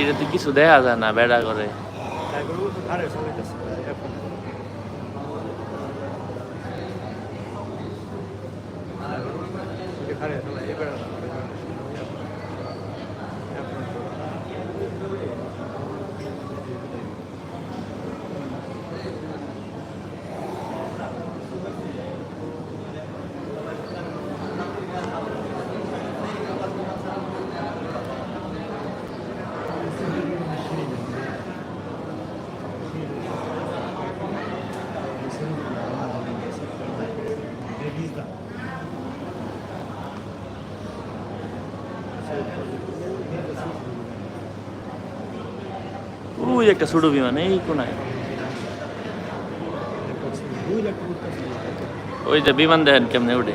এটা তো কিছু দেখা যায় না বেড়া করে। ওই একটা ছোট বিমান এই কোনায়। ওই যে বিমান দেখেন কেমনে উঠে।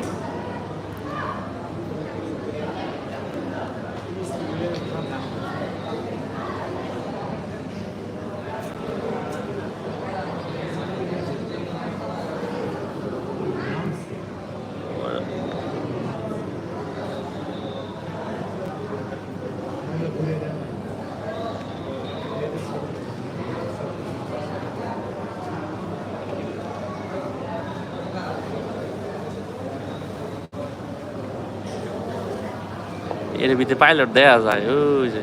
এর ভিতরে পাইলট দেয়া যায় ওই যে।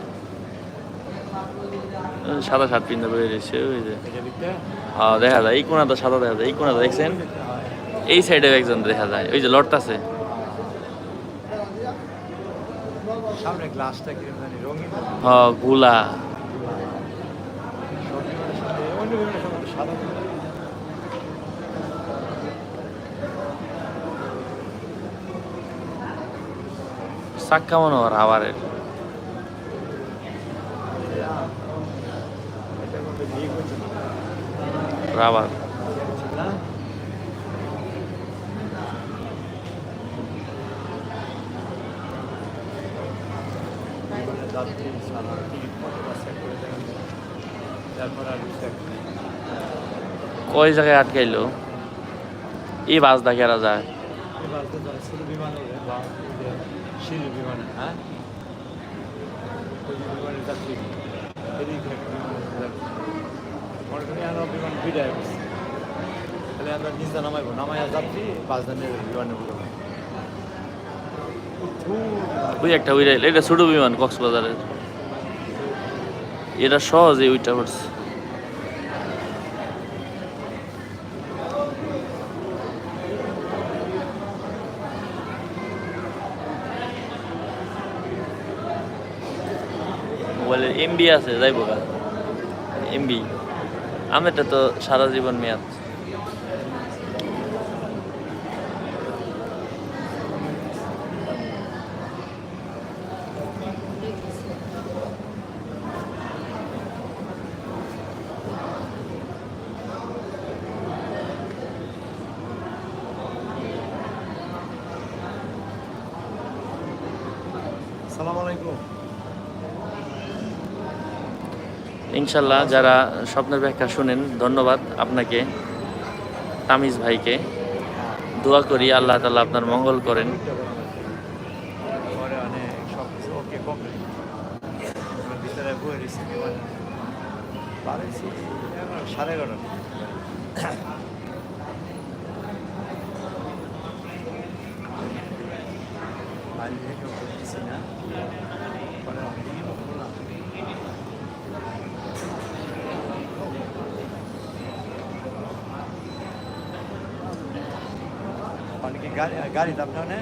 সাদা শার্ট পিন্ধে বেরিয়ে রয়েছে ওই যে। হ্যাঁ দেখা যায় এই কোনাটা সাদা দেখা যায় এই কোনাটা দেখছেন? এই সাইডে একজন দেখা যায় ওই যে লড়তাছে সামনে গ্লাসটা কীরকম জানি রঙিন হ গুলা অন্য বিভিন্ন সময় তো সাদা চাক্কা মনে হয় রাবারের এটার মধ্যে বিয়ে করছে রাবার না যাত্রী সারা টিকিট কত আছে তারপর আর রিক্সা কয় জায়গায় আটকাইলো? এই বাস ডাকেরা যায়। এবার তো যারা ছিল বিমানে ওরে বা ওই যে শিল বিমানে হ্যাঁ মনে বিমান বিদায় নিজে নামাইবো নামাইয়া যাত্রী পাঁচ দিনের বিমানে উঠবো ওই একটা উইরা এটা ছোট বিমান, কক্সবাজারের। এটা সহজে উইটা পড়ছে মোবাইলের এমবি আছে যাইব গা। এমবি আমারটা তো সারা জীবন মেয়াদ। সালাম আলাইকুম। ইনশাল্লাহ যারা স্বপ্নের ব্যাখ্যা শুনেন, ধন্যবাদ আপনাকে, তামিজ ভাইকে। দোয়া করি আল্লাহ তালা আপনার মঙ্গল করেন। সাড়ে অনেক और उनकी गाड़ी गाड़ी था अपने